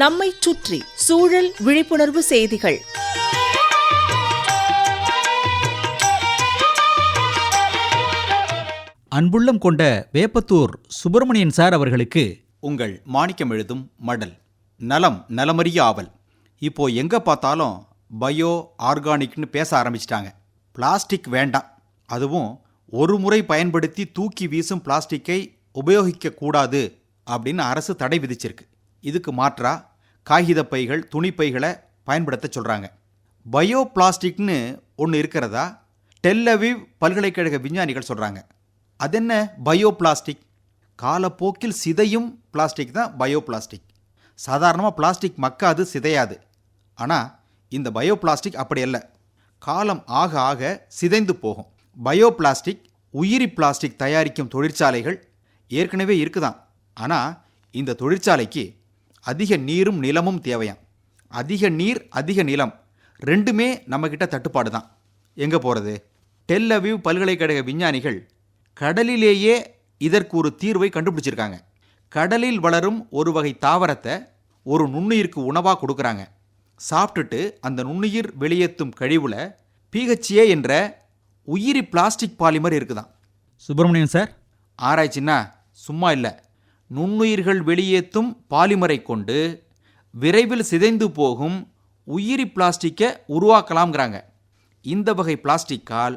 நம்மைச் சுற்றி சூழல் விழிப்புணர்வு செய்திகள். அன்புள்ளம் கொண்ட வேப்பத்தூர் சுப்பிரமணியன் சார் அவர்களுக்கு உங்கள் மாணிக்கம் எழுதும் மடல் நலம் நலமறிய ஆவல். இப்போ எங்கே பார்த்தாலும் பயோ ஆர்கானிக்னு பேச ஆரம்பிச்சிட்டாங்க. பிளாஸ்டிக் வேண்டாம். அதுவும் ஒரு முறை பயன்படுத்தி தூக்கி வீசும் பிளாஸ்டிக்கை உபயோகிக்க கூடாது அப்படின்னு அரசு தடை விதிச்சிருக்கு. இதுக்கு மாற்றாக காகித பைகள் துணிப்பைகளை பயன்படுத்த சொல்கிறாங்க பயோ பிளாஸ்டிக்னு ஒன்று இருக்கிறதா? டெல்லவிவ் பல்கலைக்கழக விஞ்ஞானிகள் சொல்கிறாங்க அது என்ன? பயோ பிளாஸ்டிக் காலப்போக்கில் சிதையும் பிளாஸ்டிக் தான் பயோ பிளாஸ்டிக் சாதாரணமாக பிளாஸ்டிக் மக்காது சிதையாது. ஆனால் இந்த பயோ பிளாஸ்டிக் அப்படி அல்ல. காலம் ஆக ஆக சிதைந்து போகும். பயோ பிளாஸ்டிக் உயிரி பிளாஸ்டிக் தயாரிக்கும் தொழிற்சாலைகள் ஏற்கனவே இருக்குதான். ஆனால் இந்த தொழிற்சாலைக்கு அதிக நீரும் நிலமும் தேவையாம். அதிக நீர் அதிக நிலம். ரெண்டுமே நம்மக்கிட்ட தட்டுப்பாடு தான். எங்கே போகிறது டெல்லவிவ் பல்கலைக்கழக விஞ்ஞானிகள் கடலிலேயே இதற்கு ஒரு தீர்வை கண்டுபிடிச்சிருக்காங்க. கடலில் வளரும் ஒரு வகை தாவரத்தை ஒரு நுண்ணுயிருக்கு உணவாக கொடுக்குறாங்க. சாப்பிட்டுட்டு அந்த நுண்ணுயிர் வெளியேற்றும் கழிவுல பிஹெச்ஏ என்ற உயிரி பிளாஸ்டிக் பாலிமர் இருக்குதாம். சுப்பிரமணியன் சார். ஆராய்ச்சின்னா சும்மா இல்லை. நுண்ணுயிர்கள் வெளியேற்றும் பாலிமரை கொண்டு விரைவில் சிதைந்து போகும் உயிரி பிளாஸ்டிக்கை உருவாக்கலாம்ங்கிறாங்க. இந்த வகை பிளாஸ்டிக்கால்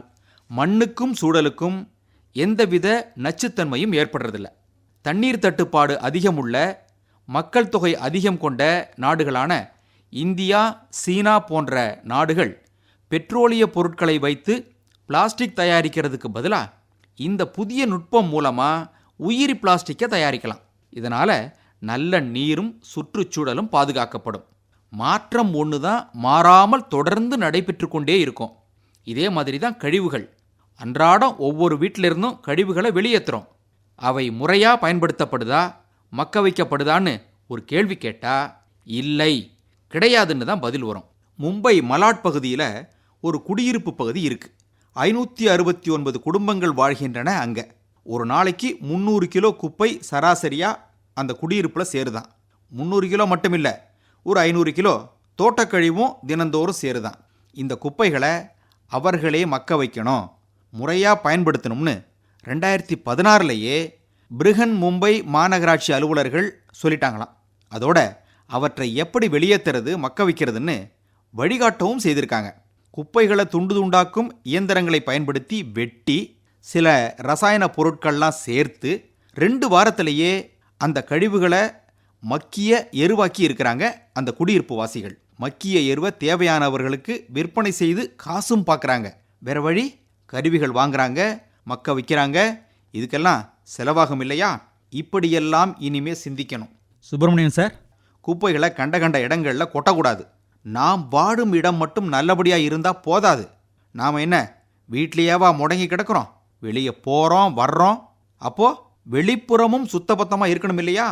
மண்ணுக்கும் சூழலுக்கும் எந்தவித நச்சுத்தன்மையும் ஏற்படுறதில்ல. தண்ணீர் தட்டுப்பாடு அதிகமுள்ள மக்கள் தொகை அதிகம் கொண்ட நாடுகளான இந்தியா சீனா போன்ற நாடுகள் பெட்ரோலிய பொருட்களை வைத்து பிளாஸ்டிக் தயாரிக்கிறதுக்கு பதிலாக இந்த புதிய நுட்பம் மூலமாக உயிரி பிளாஸ்டிக்கை தயாரிக்கலாம். இதனால் நல்ல நீரும் சுற்றுச்சூழலும் பாதுகாக்கப்படும். மாற்றம் ஒன்று தான் மாறாமல் தொடர்ந்து நடைபெற்று கொண்டே இருக்கும். இதே மாதிரி தான் கழிவுகள். அன்றாடம் ஒவ்வொரு வீட்டிலிருந்தும் கழிவுகளை வெளியேற்றுறோம் அவை முறையாக பயன்படுத்தப்படுதா மக்க வைக்கப்படுதான்னு ஒரு கேள்வி கேட்டால் இல்லை கிடையாதுன்னு தான் பதில் வரும். மும்பை மலாட் பகுதியில் ஒரு குடியிருப்பு பகுதி இருக்குது ஐநூற்றி அறுபத்தி ஒன்பது குடும்பங்கள் வாழ்கின்றன அங்கே. ஒரு நாளைக்கு முந்நூறு கிலோ குப்பை சராசரியாக அந்த குடியிருப்பில் சேருதான். முந்நூறு கிலோ மட்டும் இல்லை ஒரு ஐநூறு கிலோ தோட்டக்கழிவும் தினந்தோறும் சேருதான். இந்த குப்பைகளை அவர்களே மக்க வைக்கணும் முறையாக பயன்படுத்தணும்னு ரெண்டாயிரத்தி பதினாறுலேயே பிருகன் மும்பை மாநகராட்சி அலுவலர்கள் சொல்லிட்டாங்களாம். அதோட அவற்றை எப்படி வெளியேற்றுறது மக்க வைக்கிறதுன்னு வழிகாட்டவும் செய்திருக்காங்க. குப்பைகளை துண்டு துண்டாக்கும் இயந்திரங்களை பயன்படுத்தி வெட்டி சில ரசாயன பொருட்கள்லாம் சேர்த்து ரெண்டு வாரத்திலேயே அந்த கழிவுகளை மக்கிய எருவாக்கி இருக்கிறாங்க அந்த குடியிருப்பு வாசிகள் மக்கிய எருவை தேவையானவர்களுக்கு விற்பனை செய்து காசும் பார்க்குறாங்க. வேற வழி கருவிகள் வாங்குறாங்க மக்க விற்கிறாங்க. இதுக்கெல்லாம் செலவாகும் இல்லையா? இப்படியெல்லாம் இனிமே சிந்திக்கணும். சுப்பிரமணியன் சார். குப்பைகளை கண்ட கண்ட இடங்களில் கொட்டக்கூடாது. நாம் வாடும் இடம் மட்டும் நல்லபடியாக இருந்தால் போதாது. நாம் என்ன வீட்லேயேவா முடங்கி கிடக்கிறோம். வெளியே போகிறோம் வர்றோம். அப்போ வெளிப்புறமும் சுத்தபத்தமாக இருக்கணும் இல்லையா?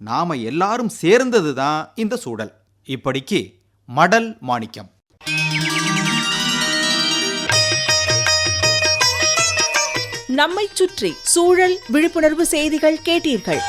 நாம் எல்லாரும் சேர்ந்தது தான் இந்த சூழல். இப்படிக்கு மடல் மாணிக்கம். நம்மை சுற்றி சூழல் விழிப்புணர்வு செய்திகள் கேட்டீர்கள்.